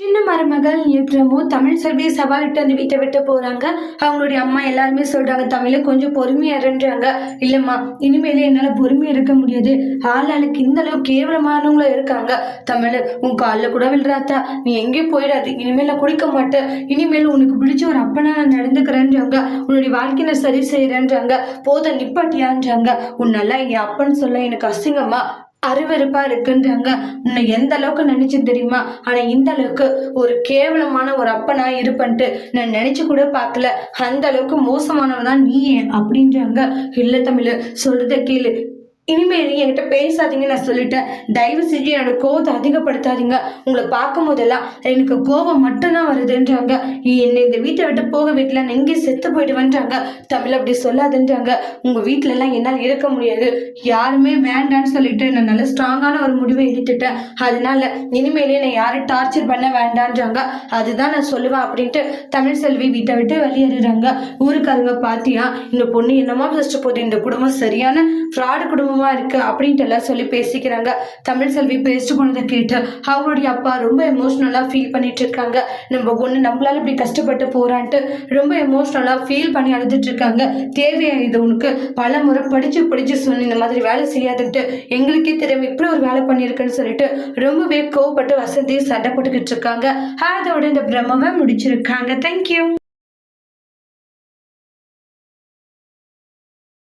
சின்ன மருமகள் நேற்றமோ தமிழ் செல்வியை சவாலிட்டு அந்த வீட்டை விட்டு போறாங்க. அவங்களுடைய அம்மா எல்லாருமே சொல்றாங்க தமிழை கொஞ்சம் பொறுமையா இருன்றாங்க. இல்லம்மா இனிமேலே என்னால பொறுமையா இருக்க முடியாது. ஆள் ஆளுக்கு இந்த அளவு கேவலமானவங்களும் இருக்காங்க. தமிழ் உன் காலில் கூட விழுறாத்தா நீ எங்கேயும் போயிடாது. இனிமேல் நான் குடிக்க மாட்டேன். இனிமேல் உனக்கு பிடிச்ச ஒரு அப்பனா நான் நடந்துக்கிறேன்றாங்க. உன்னுடைய வாழ்க்கையை சரி செய்யறேன்றாங்க போத நிப்பாட்டியான்றாங்க. நல்லா என் அப்பன்னு சொல்ல எனக்கு அசிங்கம்மா அருவருப்பா இருக்குன்றாங்க. உன்னை எந்த அளவுக்கு நினைச்சு தெரியுமா? ஆனா இந்த அளவுக்கு ஒரு கேவலமான ஒரு அப்பனா இருப்பன்ட்டு நான் நினைச்சு கூட பார்க்கல. அந்த அளவுக்கு மோசமானவன் தான் நீ அப்படின்றாங்க. இல்ல தமிழ் சொல்றத கேளு. இனிமேல் நீ என்கிட்ட பேசாதீங்க நான் சொல்லிட்டேன். தயவு செஞ்சு என்னோட கோவத்தை அதிகப்படுத்தாதீங்க. உங்களை பார்க்கும் போதெல்லாம் எனக்கு கோவம் மட்டும்தான் வருதுன்றாங்க. என்னை இந்த வீட்டை விட்டு போக வீட்டில் நான் எங்கேயும் செத்து போயிடுவேன்றாங்க. தமிழ் அப்படி சொல்லாதுன்றாங்க. உங்கள் வீட்டிலலாம் என்னால் இருக்க முடியாது. யாருமே வேண்டான்னு சொல்லிட்டு நான் நல்ல ஸ்ட்ராங்கான ஒரு முடிவை எடுத்துட்டேன். அதனால இனிமேலே நான் யாரும் டார்ச்சர் பண்ண வேண்டான்றாங்க. அதுதான் நான் சொல்லுவேன் அப்படின்ட்டு தமிழ் செல்வி வீட்டை விட்டு வெளியேறுறாங்க. ஊருக்காரங்க பார்த்தியா இந்த பொண்ணு என்னமா பேசிட்டு போகுது இந்த குடும்பம் சரியான ஃப்ராடு குடும்பம் இருக்குது அப்படின்ட்டு எல்லாம் சொல்லி பேசிக்கிறாங்க. தமிழ் செல்வி பேசிட்டு போனதை கேட்டு அவங்களுடைய அப்பா ரொம்ப எமோஷ்னலாக ஃபீல் பண்ணிட்டு இருக்காங்க. நம்ம ஒன்று நம்மளால இப்படி கஷ்டப்பட்டு போகிறான்ட்டு ரொம்ப எமோஷ்னலாக ஃபீல் பண்ணி அழுதுட்டு இருக்காங்க. தேவையா இது உனக்கு? பல முறை படித்து படித்து சொன்ன இந்த மாதிரி வேலை செய்யாதுன்ட்டு எங்களுக்கே தெரியும் இப்படி ஒரு வேலை பண்ணியிருக்குன்னு சொல்லிட்டு ரொம்பவே கோவப்பட்டு வசதி சண்டை போட்டுக்கிட்டு இருக்காங்க. அதோட இந்த பிரம்மவை முடிச்சிருக்காங்க. தேங்க்யூ